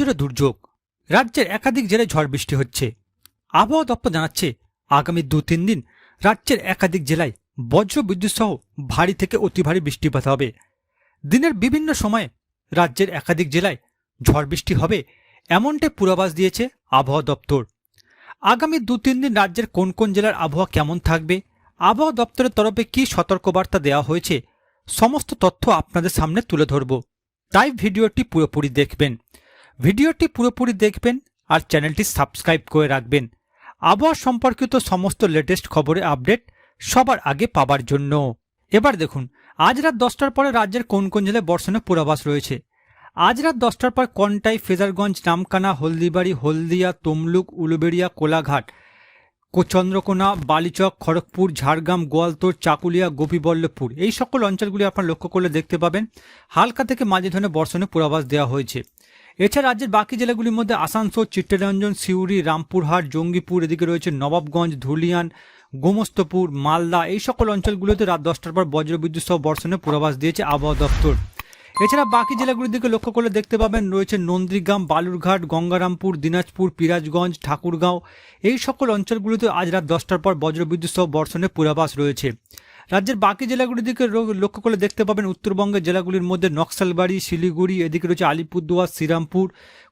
বিশ্বজুড়ে দুর্যোগ। রাজ্যের একাধিক জেলায় ঝড় বৃষ্টি হচ্ছে। আবহাওয়া দপ্তর জানাচ্ছে, আগামী দু তিন দিন রাজ্যের একাধিক জেলায় বজ্র বিদ্যুৎ সহ ভারী থেকে অতি ভারী বৃষ্টিপাত হবে। দিনের বিভিন্ন সময়ে রাজ্যের একাধিক জেলায় ঝড় বৃষ্টি হবে এমনটাই পূর্বাভাস দিয়েছে আবহাওয়া দপ্তর। আগামী দু তিন দিন রাজ্যের কোন কোন জেলার আবহাওয়া কেমন থাকবে, আবহাওয়া দপ্তরের তরফে কী সতর্কবার্তা দেওয়া হয়েছে, সমস্ত তথ্য আপনাদের সামনে তুলে ধরব। তাই ভিডিওটি পুরোপুরি দেখবেন। ভিডিওটি পুরোপুরি দেখবেন আর চ্যানেলটি সাবস্ক্রাইব করে রাখবেন। আবহাওয়া সম্পর্কিত সমস্ত লেটেস্ট খবরে আপডেট সবার আগে পাবার জন্য। এবার দেখুন, আজ রাত দশটার পরে রাজ্যের কোন কোন জেলায় বর্ষণের পূর্বাভাস রয়েছে? আজ রাত দশটার পর কন্টাই ফেজারগঞ্জ, নামকানা, হলদিবাড়ি, হলদিয়া, তমলুক, উলুবেড়িয়া, কোলাঘাট, চন্দ্রকোনা, বালিচক, খড়গপুর, ঝাড়গ্রাম, গোয়ালতোর, চাকুলিয়া, গোপীবল্লভপুর এই সকল অঞ্চলগুলি আপনার লক্ষ্য করলে দেখতে পাবেন, হালকা থেকে মাঝে ধরনের বর্ষণের পূর্বাভাস দেওয়া হয়েছে। এছাড়া রাজ্যের বাকি জেলাগুলির মধ্যে আসানসোল, চিত্তরঞ্জন, সিউড়ি, রামপুরহাট, জঙ্গিপুর, এদিকে রয়েছে নবাবগঞ্জ, ধুলিয়ান, গোমস্তপুর, মালদা, এই সকল অঞ্চলগুলোতে রাত দশটার পর বজ্রবিদ্যুৎ সহ বর্ষণের পূর্বাভাস দিয়েছে আবহাওয়া দপ্তর। এছাড়া বাকি জেলাগুলির দিকে লক্ষ্য করলে দেখতে পাবেন রয়েছে নন্দীগ্রাম, বালুরঘাট, গঙ্গারামপুর, দিনাজপুর, পিরাজগঞ্জ, ঠাকুরগাঁও, এই সকল অঞ্চলগুলিতে আজ রাত দশটার পর বজ্রবিদ্যুৎ সহ বর্ষণের পূর্বাভাস রয়েছে। রাজ্যের বাকি জেলাগুলির দিকে লক্ষ্য করলে দেখতে পাবেন উত্তরবঙ্গের জেলাগুলির মধ্যে নকশালবাড়ি, শিলিগুড়ি, এদিকে রয়েছে আলিপুরদুয়ার, শ্রীরামপুর,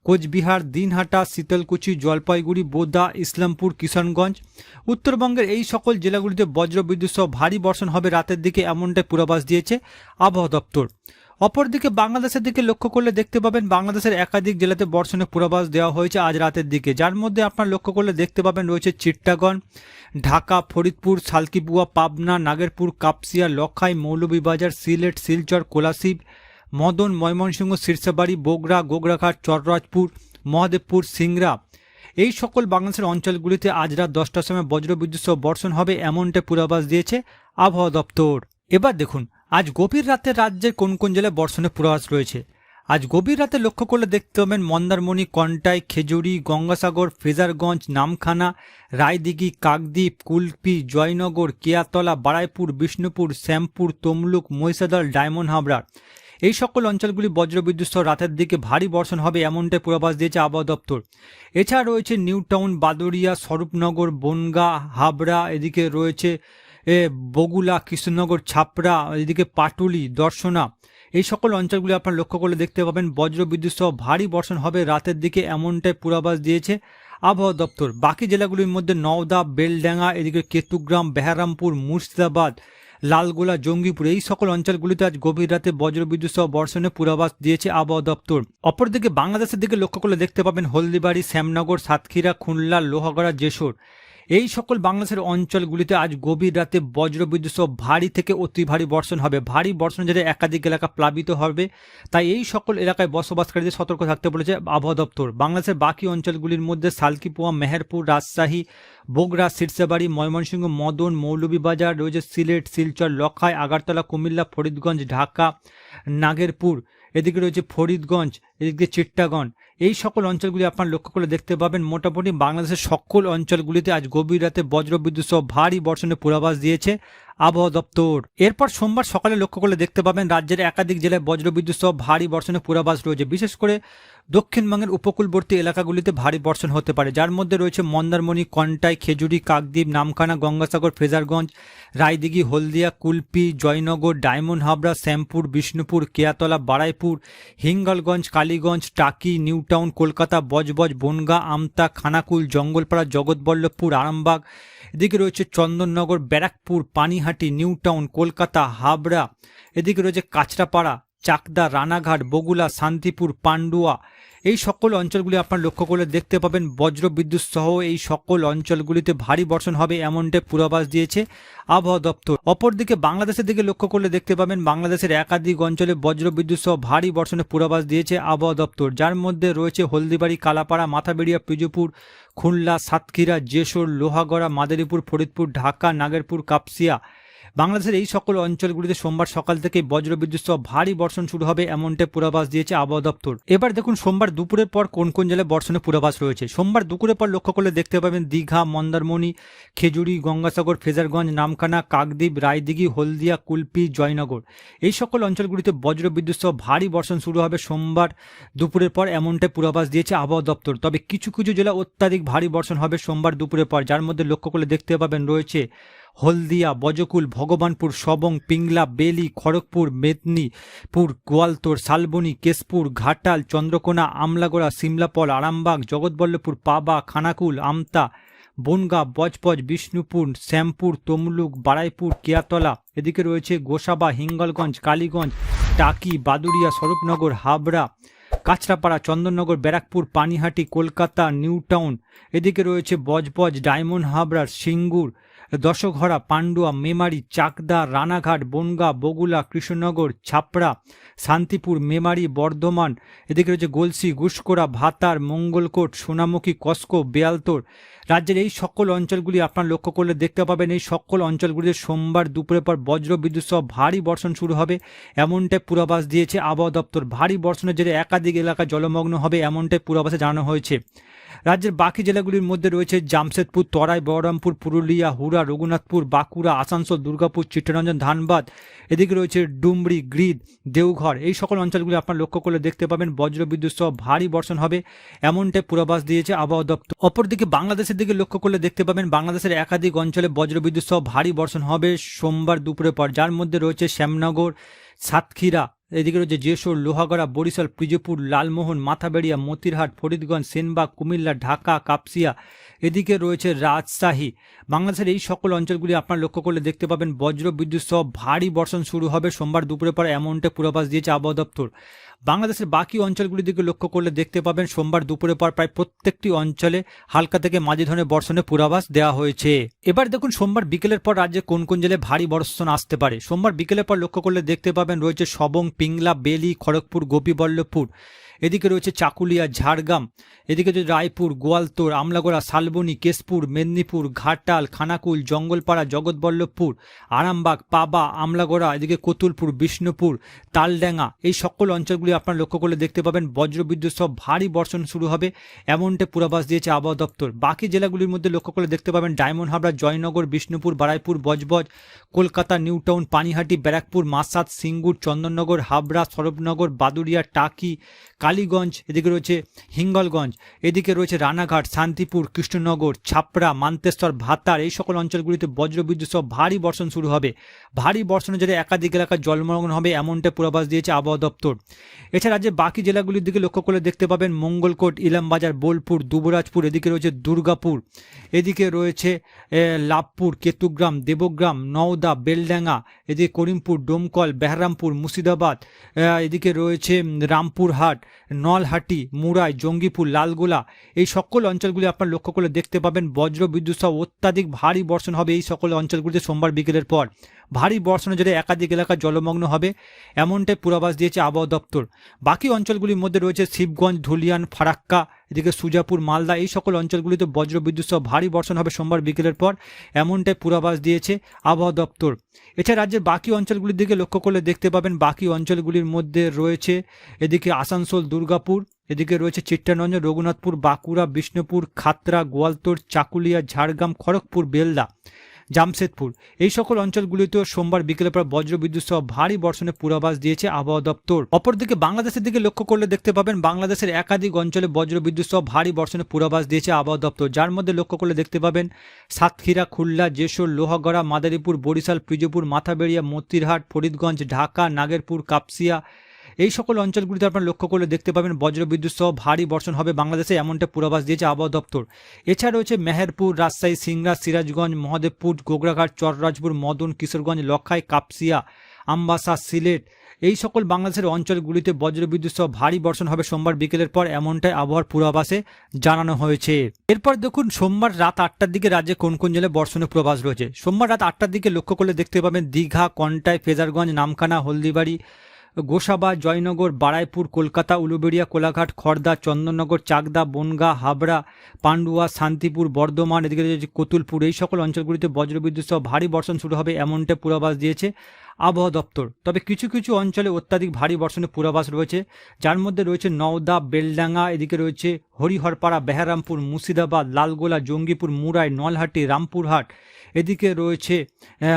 কোচবিহার, দিনহাটা, শীতলকুচি, জলপাইগুড়ি, বোদা, ইসলামপুর, কিষানগঞ্জ। উত্তরবঙ্গের এই সকল জেলাগুলিতে বজ্রবিদ্যুৎ সহ ভারী বর্ষণ হবে রাতের দিকে, এমনটাই পূর্বাভাস দিয়েছে আবহাওয়া দপ্তর। অপরদিকে বাংলাদেশের দিকে লক্ষ্য করলে দেখতে পাবেন বাংলাদেশের একাধিক জেলাতে বর্ষণের পূর্বাভাস দেওয়া হয়েছে আজ রাতের দিকে। যার মধ্যে আপনার লক্ষ্য করলে দেখতে পাবেন রয়েছে চিট্টাগন ঢাকা, ফরিদপুর সালকিপুয়া পাবনা, নাগেরপুর, কাপসিয়া লখাই মৌলভীবাজার, সিলেট, শিলচর, কোলাশিব, মদন, ময়মনসিংহ শীর্ষাবাড়ি বগুড়া গোগরাঘাট চররাজপুর মহাদেবপুর সিংরা এই সকল বাংলাদেশের অঞ্চলগুলিতে আজ রাত দশটার সময় বজ্রবিদ্যুৎ সহ বর্ষণ হবে এমনটা পূর্বাভাস দিয়েছে আবহাওয়া দপ্তর। এবার দেখুন আজ গভীর রাতে রাজ্যের কোন কোন জেলায় বর্ষণের পূর্বাভাস রয়েছে? আজ গভীর রাতে লক্ষ্য করলে দেখতে পাবেন মন্দারমণি, কন্টাই, খেজুরি, গঙ্গাসাগর, ফ্রেজারগঞ্জ, নামখানা, রায়দিঘি, কাকদ্বীপ, কুলপি, জয়নগর, কেয়াতলা, বারাইপুর, বিষ্ণুপুর, শ্যামপুর, তমলুক, মহিষাদল, ডায়মন্ড হাবড়া। এই সকল অঞ্চলগুলি বজ্রবিদ্যুৎ সহ রাতের দিকে ভারী বর্ষণ হবে এমনটাই পূর্বাভাস দিয়েছে আবহাওয়া দপ্তর। এছাড়া রয়েছে নিউ টাউন বাদুরিয়া স্বরূপনগর, বনগা, হাবড়া, এদিকে রয়েছে বগুলা, কৃষ্ণনগর ছাপড়া এদিকে পাটুলি, দর্শনা, এই সকল অঞ্চলগুলি আপনারা লক্ষ্য করলে দেখতে পাবেন বজ্রবিদ্যুৎ সহ ভারী বর্ষণ হবে। রাতের দিকে এমনটাই পূর্বাভাস দিয়েছে আবহাওয়া দপ্তর। বাকি জেলাগুলির মধ্যে নওদা, বেলডাঙ্গা, এদিকে কেতুগ্রাম, বেহারামপুর, মুর্শিদাবাদ, লালগোলা, জঙ্গিপুর, এই সকল অঞ্চলগুলিতে আজ গভীর রাতে বজ্রবিদ্যুৎ সহ বর্ষণের পূর্বাভাস দিয়েছে আবহাওয়া দপ্তর। অপরদিকে বাংলাদেশের দিকে লক্ষ্য করলে দেখতে পাবেন হলদিবাড়ি, শ্যামনগর, সাতক্ষীরা, খুলনা, লোহাগড়া, যশোর। এই সকল বাংলাদেশের অঞ্চলগুলিতে আজ গভীর রাতে বজ্রবিদ্যুৎ সহ ভারী থেকে অতি ভারী বর্ষণ হবে। ভারী বর্ষণ যেটা একাধিক এলাকা প্লাবিত হবে। তাই এই সকল এলাকায় বসবাসকারীদের সতর্ক থাকতে বলেছে আবহাওয়া দপ্তর। বাংলাদেশের বাকি অঞ্চলগুলির মধ্যে সালকিপুয়া মেহেরপুর, রাজশাহী, বগুড়া শীর্ষাবাড়ি ময়মনসিংহ, মদন, মৌলভীবাজার, রয়েছে সিলেট, শিলচর, লখাই, আগারতলা, কুমিল্লা, ফরিদগঞ্জ, ঢাকা, নাগেরপুর। এদিকে রয়েছে ফরিদগঞ্জ, এদিকে চিট্টাগঞ্জ। এই সকল অঞ্চলগুলি আপনার লক্ষ্য করে দেখতে পাবেন, মোটামুটি বাংলাদেশের সকল অঞ্চলগুলিতে আজ গভীর রাতে বজ্রবিদ্যুৎ সহ ভারী বর্ষণের পূর্বাভাস দিয়েছে আবহাওয়া দপ্তর। এরপর সোমবার সকালে লক্ষ্য করলে দেখতে পাবেন, রাজ্যের একাধিক জেলায় বজ্রবিদ্যুৎ সহ ভারী বর্ষণের পূর্বাভাস রয়েছে। বিশেষ করে দক্ষিণবঙ্গের উপকূলবর্তী এলাকাগুলিতে ভারী বর্ষণ হতে পারে। যার মধ্যে রয়েছে মন্দারমণি, কন্টাই, খেজুরি, কাকদ্বীপ, নামখানা, গঙ্গাসাগর, ফ্রেজারগঞ্জ, রায়দিঘি, হলদিয়া, কুলপি, জয়নগর, ডায়মন্ড হাবড়া, শ্যামপুর, বিষ্ণুপুর, কেয়াতলা, বারাইপুর, হিঙ্গলগঞ্জ, কালীগঞ্জ, টাকি নিউ টাউন কলকাতা, বজবজ, বনগা, আমতা, খানাকুল, জঙ্গলপাড়া, জগৎবল্লভপুর, আরামবাগ, এদিকে রয়েছে চন্দননগর, ব্যারাকপুর, পানিহাটি নিউ টাউন কলকাতা, হাবড়া, এদিকে রয়েছে কাঁচরাপাড়া চাকদা, রানাঘাট, বগুলা, শান্তিপুর, পান্ডুয়া, এই সকল অঞ্চলগুলি আপনার লক্ষ্য করলে দেখতে পাবেন বজ্র বিদ্যুৎ সহ এই সকল অঞ্চলগুলিতে ভারী বর্ষণ হবে এমনটা পূর্বাভাস দিয়েছে আবহাওয়া দপ্তর। অপরদিকে বাংলাদেশের দিকে লক্ষ্য করলে দেখতে পাবেন বাংলাদেশের একাধিক অঞ্চলে বজ্র বিদ্যুৎ সহ ভারী বর্ষণের পূর্বাভাস দিয়েছে আবহাওয়া দপ্তর, যার মধ্যে রয়েছে হলদিবাড়ি, কালাপাড়া, মাথাবেড়িয়া, পিজুপুর, খুলনা, সাতক্ষীরা, যেশোর, লোহাগড়া, মাদারীপুর, ফরিদপুর, ঢাকা, নাগেরপুর, কাপসিয়া বাংলাদেশের এই সকল অঞ্চলগুলিতে সোমবার সকাল থেকে বজ্রবিদ্যুৎ সহ ভারী বর্ষণ শুরু হবে এমনটাই পূর্বাভাস দিয়েছে আবহাওয়া দপ্তর। এবার দেখুন সোমবার দুপুরের পর কোন কোন জেলায় বর্ষণের পূর্বাভাস রয়েছে। সোমবার দুপুরের পর লক্ষ্য করলে দেখতে পাবেন দীঘা, মন্দারমণি, খেজুরি, গঙ্গাসাগর, ফেজারগঞ্জ, নামখানা, কাকদ্বীপ, রায়দিঘি, হলদিয়া, কুলপি, জয়নগর। এই সকল অঞ্চলগুলিতে বজ্রবিদ্যুৎ সহ ভারী বর্ষণ শুরু হবে সোমবার দুপুরের পর এমনটাই পূর্বাভাস দিয়েছে আবহাওয়া দপ্তর। তবে কিছু কিছু জেলা অত্যাধিক ভারী বর্ষণ হবে সোমবার দুপুরের পর, যার মধ্যে লক্ষ্য করলে দেখতে পাবেন রয়েছে হলদিয়া, বজকুল, ভগবানপুর, সবং, পিংলা, বেলি, খড়গপুর, মেদিনীপুর, গোয়ালতোর, শালবনী, কেশপুর, ঘাটাল, চন্দ্রকোনা, আমলাগোড়া, সিমলাপল, আরামবাগ, জগৎবল্লভপুর, পাবা, খানাকুল, আমতা, বনগা বজবজ বিষ্ণুপুর, শ্যামপুর, তমলুক, বারাইপুর, কেয়াতলা, এদিকে রয়েছে গোসাবা, হিঙ্গলগঞ্জ, কালীগঞ্জ, টাকি বাদুরিয়া স্বরূপনগর, হাবড়া, কাঁচরাপাড়া, চন্দননগর, ব্যারাকপুর, পানিহাটি, কলকাতা নিউ টাউন এদিকে রয়েছে বজবজ ডায়মন্ড হাবড়ার, সিঙ্গুর দশঘরা পাণ্ডুয়া মেমারি, চাকদা, রানাঘাট, বনগা, বগুলা, কৃষ্ণনগর, ছাপড়া, শান্তিপুর, মেমারি, বর্ধমান, এদিকে রয়েছে গলসি গুসকোড়া ভাতার, মঙ্গলকোট, সোনামুখী, কস্কো, বেয়ালতোর। রাজ্যের এই সকল অঞ্চলগুলি আপনার লক্ষ্য করলে দেখতে পাবেন, এই সকল অঞ্চলগুলিতে সোমবার দুপুরের পর বজ্র বিদ্যুৎ সহ ভারী বর্ষণ শুরু হবে। এমনটাই পূর্বাভাস দিয়েছে আবহাওয়া দপ্তর। ভারী বর্ষণের জেরে একাধিক এলাকা জলমগ্ন হবে এমনটাই পূর্বাভাসে জানানো হয়েছে। রাজ্যের বাকি জেলাগুলির মধ্যে রয়েছে জামশেদপুর, তরাই, বহরমপুর, পুরুলিয়া, হুড়া, রঘুনাথপুর, বাঁকুড়া, আসানসোল, দুর্গাপুর, চিত্তরঞ্জন, ধানবাদ, এদিকে রয়েছে ডুমরি, গ্রিদ, দেওঘর। এই সকল অঞ্চলগুলি আপনার লক্ষ্য করলে দেখতে পাবেন বজ্রবিদ্যুৎ সহ ভারী বর্ষণ হবে, এমনটাই পূর্বাভাস দিয়েছে আবহাওয়া দপ্তর। অপরদিকে বাংলাদেশের দিকে লক্ষ্য করলে দেখতে পাবেন বাংলাদেশের একাধিক অঞ্চলে বজ্রবিদ্যুৎ সহ ভারী বর্ষণ হবে সোমবার দুপুরের পর, যার মধ্যে রয়েছে শ্যামনগর, সাতক্ষীরা, এদিকে রয়েছে যেসব লোহাগড়া, বরিশাল পিজপুর লালমোহন, মাথাবেড়িয়া, মতিরহাট, ফরিদগঞ্জ, সেনবাগ, কুমিল্লা, ঢাকা, কাপসিয়া এদিকে রয়েছে রাজশাহী। বাংলাদেশের এই সকল অঞ্চলগুলি আপনার লক্ষ্য করলে দেখতে পাবেন বজ্র বিদ্যুৎ সহ ভারী বর্ষণ শুরু হবে সোমবার দুপুরের পর এমনটা পূর্বাভাস দিয়েছে আবহাওয়া দপ্তর। বাংলাদেশের বাকি অঞ্চলগুলির দিকে লক্ষ্য করলে দেখতে পাবেন সোমবার দুপুরের পর প্রায় প্রত্যেকটি অঞ্চলে হালকা থেকে মাঝে ধরনের বর্ষণের পূর্বাভাস দেওয়া হয়েছে। এবার দেখুন সোমবার বিকেলের পর রাজ্যে কোন কোন জেলায় ভারী বর্ষণ আসতে পারে। সোমবার বিকেলের পর লক্ষ্য করলে দেখতে পাবেন রয়েছে সবং, পিংলা, বেলি, খড়গপুর, গোপীবল্লভপুর। এদিকে রয়েছে চাকুলিয়া, ঝাড়গ্রাম, এদিকে রয়েছে রায়পুর, গোয়ালতোর, আমলাগোড়া, শালবনী, কেশপুর, মেদিনীপুর, ঘাটাল, খানাকুল, জঙ্গলপাড়া, জগৎবল্লভপুর, আরামবাগ, পাবা, আমলাগোড়া, এদিকে কতুলপুর, বিষ্ণুপুর, তালডাঙ্গা, এই সকল অঞ্চলগুলি আপনার লক্ষ্য করলে দেখতে পাবেন বজ্রবিদ্যুৎ সহ ভারী বর্ষণ শুরু হবে। এমনটা পূর্বাভাস দিয়েছে আবহাওয়া দপ্তর। বাকি জেলাগুলির মধ্যে লক্ষ্য করলে দেখতে পাবেন ডায়মন্ড হাবড়া, জয়নগর, বিষ্ণুপুর, বারাইপুর, বজবজ, কলকাতা নিউ টাউন পানিহাটি, ব্যারাকপুর মাসাদ সিঙ্গুর, চন্দননগর, হাবড়া, সরবনগর বাদুরিয়া টাকি কালীগঞ্জ, এদিকে রয়েছে হিঙ্গলগঞ্জ, এদিকে রয়েছে রানাঘাট, শান্তিপুর, কৃষ্ণনগর, ছাপড়া, মান্তেশ্বর, ভাতার, এই সকল অঞ্চলগুলিতে বজ্রবিদ্যুৎ সহ ভারী বর্ষণ শুরু হবে। ভারী বর্ষণের জেরে একাধিক এলাকায় জলমগ্ন হবে এমনটা পূর্বাভাস দিয়েছে আবহাওয়া দপ্তর। এছাড়া যে বাকি জেলাগুলির দিকে লক্ষ্য করলে দেখতে পাবেন মঙ্গলকোট, ইলামবাজার, বোলপুর, দুবরাজপুর, এদিকে রয়েছে দুর্গাপুর, এদিকে রয়েছে লাভপুর, কেতুগ্রাম, দেবগ্রাম, নওদা, বেলডাঙ্গা, এদিকে করিমপুর, ডোমকল, বেহরামপুর, মুর্শিদাবাদ এদিকে রয়েছে রামপুরহাট নলহাটি মুরাই জঙ্গিপুর, লালগোলা এই সকল অঞ্চলগুলি আপনার লক্ষ্য করলে দেখতে পাবেন বজ্র বিদ্যুৎ সহ অত্যাধিক ভারী বর্ষণ হবে এই সকল অঞ্চলগুলিতে সোমবার বিকেলের পর। ভারী বর্ষণের জন্য একাধিক এলাকা জলমগ্ন হবে, এমনটাই পূর্বাভাস দিয়েছে আবহাওয়া দপ্তর। বাকি অঞ্চলগুলির মধ্যে রয়েছে শিবগঞ্জ, ধুলিয়ান, ফারাক্কা এদিকে সুজাপুর, মালদা এই সকল অঞ্চলগুলিতে বজ্র বিদ্যুৎ সহ ভারী বর্ষণ হবে সোমবার বিকেলের পর, এমনটাই পূর্বাভাস দিয়েছে আবহাওয়া দপ্তর। এছাড়া রাজ্যের বাকি অঞ্চলগুলির দিকে লক্ষ্য করলে দেখতে পাবেন বাকি অঞ্চলগুলির মধ্যে রয়েছে এদিকে আসানসোল, দুর্গাপুর, এদিকে রয়েছে চিত্তারঞ্জন, রঘুনাথপুর, বাঁকুড়া, বিষ্ণুপুর, খাতড়া, গোয়ালতোর, চাকুলিয়া, ঝাড়গ্রাম, খড়গপুর, বেলদা। জামশেদপুর। এই সকল অঞ্চলগুলিতেও সোমবার বিকেলের পর বজ্রবিদ্যুৎ সহ ভারী বর্ষণের পূর্বাভাস দিয়েছে আবহাওয়া দপ্তর। অপরদিকে বাংলাদেশের দিকে লক্ষ্য করলে দেখতে পাবেন বাংলাদেশের একাধিক অঞ্চলে বজ্রবিদ্যুৎ সহ ভারী বর্ষণের পূর্বাভাস দিয়েছে আবহাওয়া দপ্তর। যার মধ্যে লক্ষ্য করলে দেখতে পাবেন সাতক্ষীরা, খুলনা, যেশোর, লোহাগড়া, মাদারীপুর, বরিশাল, পিজপুর, মাথাবেড়িয়া, মতিরহাট, ফরিদগঞ্জ, ঢাকা, নাগেরপুর, কাপসিয়া এই সকল অঞ্চলগুলিতে আপনার লক্ষ্য করলে দেখতে পাবেন বজ্রবিদ্যুৎ সহ ভারী বর্ষণ হবে বাংলাদেশে, এমনটা পূর্বাভাস দিয়েছে আবহাওয়া দপ্তর। এছাড়া রয়েছে মেহেরপুর, রাজশাহী সিংড়া সিরাজগঞ্জ, মহাদেবপুর, গোগরাঘাট, চররাজপুর, মদন, কিশোরগঞ্জ লখাই কাপসিয়া, আমবাসা, সিলেট। এই সকল বাংলাদেশের অঞ্চলগুলিতে বজ্রবিদ্যুৎ সহ ভারী বর্ষণ হবে সোমবার বিকেলের পর, এমনটাই আবহাওয়ার পূর্বাভাসে জানানো হয়েছে। এরপর দেখুন, সোমবার রাত আটটার দিকে রাজ্যে কোন কোন জেলায় বর্ষণের পূর্বাভাস রয়েছে? সোমবার রাত আটটার দিকে লক্ষ্য করলে দেখতে পাবেন দীঘা, কন্টাই, ফেজারগঞ্জ, নামখানা, হলদিবাড়ি গোসাবা, জয়নগর, বারাইপুর, কলকাতা, উলুবেড়িয়া, কোলাঘাট খড়দা চন্দননগর, চাকদা, বনগা, হাবড়া, পান্ডুয়া, শান্তিপুর, বর্ধমান, এদিকে রয়েছে কতুলপুর। এই সকল অঞ্চলগুলিতে বজ্রবিদ্যুৎ সহ ভারী বর্ষণ শুরু হবে এমনটা পূর্বাভাস দিয়েছে আবহাওয়া দপ্তর। তবে কিছু কিছু অঞ্চলে অত্যাধিক ভারী বর্ষণের পূর্বাভাস রয়েছে, যার মধ্যে রয়েছে নওদা, বেলডাঙ্গা, এদিকে রয়েছে হরিহরপাড়া, বেহারামপুর, মুর্শিদাবাদ, লালগোলা, জঙ্গিপুর, মুরাই, নলহাটি, রামপুরহাট এদিকে রয়েছে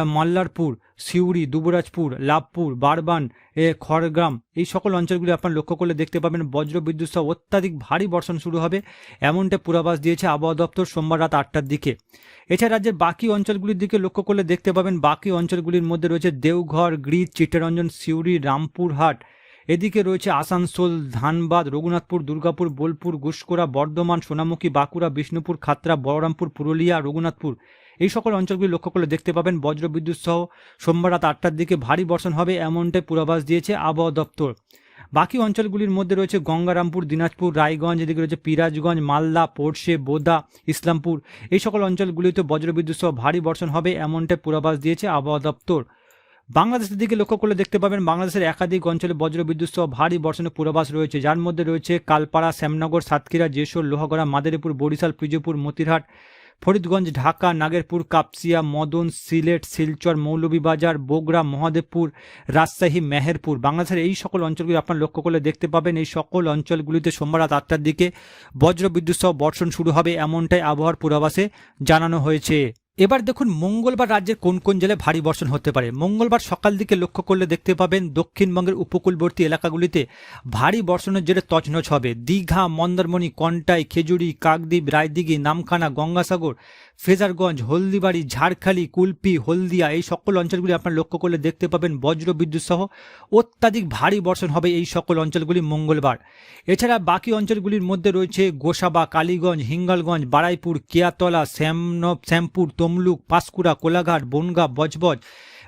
মল্লারপুর, সিউড়ি, দুবরাজপুর, লাভপুর, বারবান, এ, খড়গ্রাম। এই সকল অঞ্চলগুলি আপনার লক্ষ্য করলে দেখতে পাবেন বজ্র বিদ্যুৎ সহ অত্যাধিক ভারী বর্ষণ শুরু হবে। এমনটা পূর্বাভাস দিয়েছে আবহাওয়া দপ্তর সোমবার রাত আটটার দিকে। এছাড়া রাজ্যের বাকি অঞ্চলগুলির দিকে লক্ষ্য করলে দেখতে পাবেন বাকি অঞ্চলগুলির মধ্যে রয়েছে দেওঘর, গ্রিজ, চিত্তরঞ্জন, সিউড়ি, রামপুরহাট এদিকে রয়েছে আসানসোল, ধানবাদ, রঘুনাথপুর, দুর্গাপুর, বোলপুর গুসকোড়া বর্ধমান, সোনামুখী, বাঁকুড়া, বিষ্ণুপুর খাতড়া বলরামপুর, পুরুলিয়া, রঘুনাথপুর। এই সকল অঞ্চলগুলি লক্ষ্য করলে দেখতে পাবেন বজ্রবিদ্যুৎ সহ সোমবার রাত আটটার দিকে ভারী বর্ষণ হবে এমনটাই পূর্বাভাস দিয়েছে আবহাওয়া দপ্তর। বাকি অঞ্চলগুলির মধ্যে রয়েছে গঙ্গারামপুর, দিনাজপুর, রায়গঞ্জ, এদিকে রয়েছে পিরাজগঞ্জ, মালদা পোর্শে বোদা, ইসলামপুর। এই সকল অঞ্চলগুলিতে বজ্রবিদ্যুৎ সহ ভারী বর্ষণ হবে এমনটাই পূর্বাভাস দিয়েছে আবহাওয়া দপ্তর। বাংলাদেশের দিকে লক্ষ্য করলে দেখতে পাবেন বাংলাদেশের একাধিক অঞ্চলে বজ্রবিদ্যুৎ সহ ভারী বর্ষণের পূর্বাভাস রয়েছে। যার মধ্যে রয়েছে কালপাড়া, শ্যামনগর, সাতক্ষীরা, যশোর, লোহাগড়া, মাদারীপুর, বরিশাল পিজপুর মতিরহাট, ফরিদগঞ্জ, ঢাকা, নাগেরপুর, কাপসিয়া, মদন, সিলেট, শিলচর, মৌলভীবাজার, বগুড়া, মহাদেবপুর, রাজশাহী, মেহেরপুর। বাংলাদেশের এই সকল অঞ্চলগুলি আপনার লক্ষ্য করলে দেখতে পাবেন এই সকল অঞ্চলগুলিতে সোমবার রাত আটটার দিকে বজ্রবিদ্যুৎ সহ বর্ষণ শুরু হবে এমনটাই আবহাওয়ার পূর্বাভাসে জানানো হয়েছে। এবার দেখুন, মঙ্গলবার রাজ্যের কোন কোন জেলায় ভারী বর্ষণ হতে পারে? মঙ্গলবার সকাল দিকে লক্ষ্য করলে দেখতে পাবেন, দক্ষিণবঙ্গের উপকূলবর্তী এলাকাগুলিতে ভারী বর্ষণের জেরে তছনছ হবে। দীঘা, মন্দারমণি, কন্টাই, খেজুরি, কাকদ্বীপ, রায়দিঘি, নামখানা, গঙ্গাসাগর ফেজারগঞ্জ, হলদিবাড়ি, ঝাড়খালি, কুলপি, হলদিয়া এই সকল অঞ্চলগুলি আপনার লক্ষ্য করলে দেখতে পাবেন বজ্র বিদ্যুৎ সহ অত্যাধিক ভারী বর্ষণ হবে এই সকল অঞ্চলগুলি মঙ্গলবার। এছাড়া বাকি অঞ্চলগুলির মধ্যে রয়েছে গোসাবা, কালীগঞ্জ, হিঙ্গলগঞ্জ, বারাইপুর, কেয়াতলা শ্যামন শ্যামপুর, তমলুক, পাঁশকুড়া, কোলাঘাট, বনগা, বজবজ।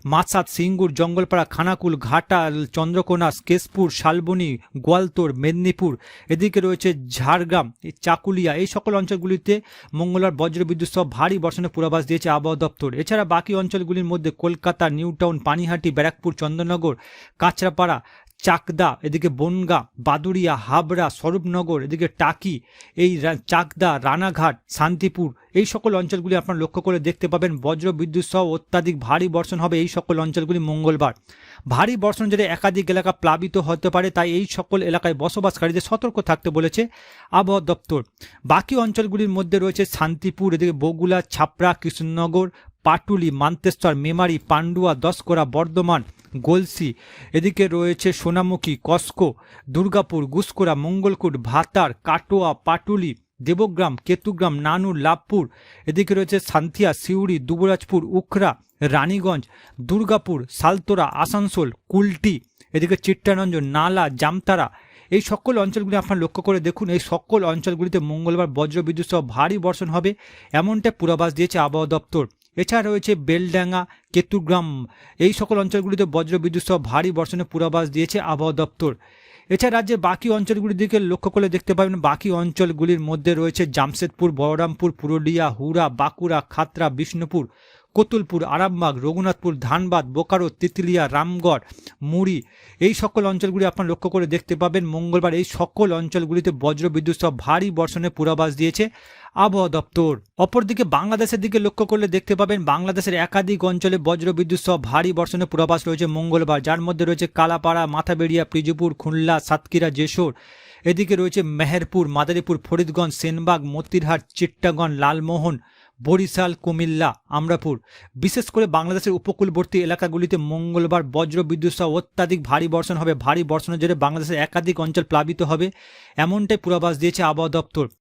মাসাত সিঙ্গুর জঙ্গলপাড়া, খানাকুল ঘাটা চন্দ্রকোনা, কেশপুর, শালবনী, গোয়ালতোর, মেদিনীপুর। এদিকে রয়েছে ঝাড়গ্রাম, চাকুলিয়া। এই সকল অঞ্চলগুলিতে মঙ্গলবার বজ্রবিদ্যুৎ সহ ভারী বর্ষণের পূর্বাভাস দিয়েছে আবহাওয়া দপ্তর। এছাড়া বাকি অঞ্চলগুলির মধ্যে কলকাতা, নিউটাউন, পানিহাটি, ব্যারাকপুর, চন্দ্রনগর, কাঁচরাপাড়া চাকদা, এদিকে বনগা, বাদুড়িয়া, হাবড়া, স্বরূপনগর, এদিকে টাকি, এই চাকদা, রানাঘাট, শান্তিপুর, এই সকল অঞ্চলগুলি আপনার লক্ষ্য করে দেখতে পাবেন। বজ্র বিদ্যুৎ সহ অত্যাধিক ভারী বর্ষণ হবে এই সকল অঞ্চলগুলি মঙ্গলবার। ভারী বর্ষণ যদি একাধিক এলাকা প্লাবিত হতে পারে, তাই এই সকল এলাকায় বসবাসকারীদের সতর্ক থাকতে বলেছে আবহাওয়া দপ্তর। বাকি অঞ্চলগুলির মধ্যে রয়েছে শান্তিপুর, এদিকে বগুলা ছাপড়া, কৃষ্ণনগর, পাটুলি, মান্তেশ্বর, মেমারি, পান্ডুয়া, দশকরা, বর্ধমান গলসি। এদিকে রয়েছে সোনামুখী, কস্কো, দুর্গাপুর গুসকোড়া মঙ্গলকুট, ভাতার, কাটোয়া, পাটুলি, দেবগ্রাম, কেতুগ্রাম, নানুর, লাভপুর। এদিকে রয়েছে সান্থিয়া, সিউড়ি, দুবরাজপুর উখরা রানীগঞ্জ, দুর্গাপুর, সালতোরা, আসানসোল, কুলটি। এদিকে চিট্টারঞ্জন নালা, জামতারা। এই সকল অঞ্চলগুলি আপনার লক্ষ্য করে দেখুন, এই সকল অঞ্চলগুলিতে মঙ্গলবার বজ্রবিদ্যুৎ সহ ভারী বর্ষণ হবে। এমনটা পূর্বাভাস দিয়েছে আবহাওয়া দপ্তর। এছাড়া রয়েছে বেলডাঙ্গা, কেতুগ্রাম। এই সকল অঞ্চলগুলিতে বজ্রবিদ্যুৎ সহ ভারী বর্ষণের পূর্বাভাস দিয়েছে আবহাওয়া দপ্তর। এছাড়া রাজ্যের বাকি অঞ্চলগুলির দিকে লক্ষ্য করলে দেখতে পাবেন, বাকি অঞ্চলগুলির মধ্যে রয়েছে জামশেদপুর বহরমপুর পুরুলিয়া হুরা বাঁকুড়া খাতরা বিষ্ণুপুর। কতুলপুর, আরামবাগ, রঘুনাথপুর, ধানবাদ, বোকারো, তিতলিয়া, রামগড়, মুড়ি, এই সকল অঞ্চলগুলি আপনার লক্ষ্য করে দেখতে পাবেন। মঙ্গলবার এই সকল অঞ্চলগুলিতে বজ্রবিদ্যুৎ সহ ভারী বর্ষণের পূর্বাভাস দিয়েছে আবহাওয়া দপ্তর। অপরদিকে বাংলাদেশের দিকে লক্ষ্য করলে দেখতে পাবেন, বাংলাদেশের একাধিক অঞ্চলে বজ্রবিদ্যুৎ সহ ভারী বর্ষণের পূর্বাভাস রয়েছে মঙ্গলবার, যার মধ্যে রয়েছে কালাপাড়া, মাথাবেড়িয়া প্রিজুপুর খুলনা, সাতক্ষীরা, যশোর। এদিকে রয়েছে মেহেরপুর, মাদারীপুর, ফরিদগঞ্জ, সেনবাগ, মতিরহাট, চিট্টাগঞ্জ, লালমোহন বরিশাল, কুমিল্লা, আমরাপুর। বিশেষ করে বাংলাদেশের উপকূলবর্তী এলাকাগুলিতে মঙ্গলবার বজ্র, বিদ্যুৎ সহ অত্যাধিক ভারী বর্ষণ হবে। ভারী বর্ষণের জেরে বাংলাদেশের একাধিক অঞ্চল প্লাবিত হবে। এমনটাই পূর্বাভাস দিয়েছে আবহাওয়া দপ্তর।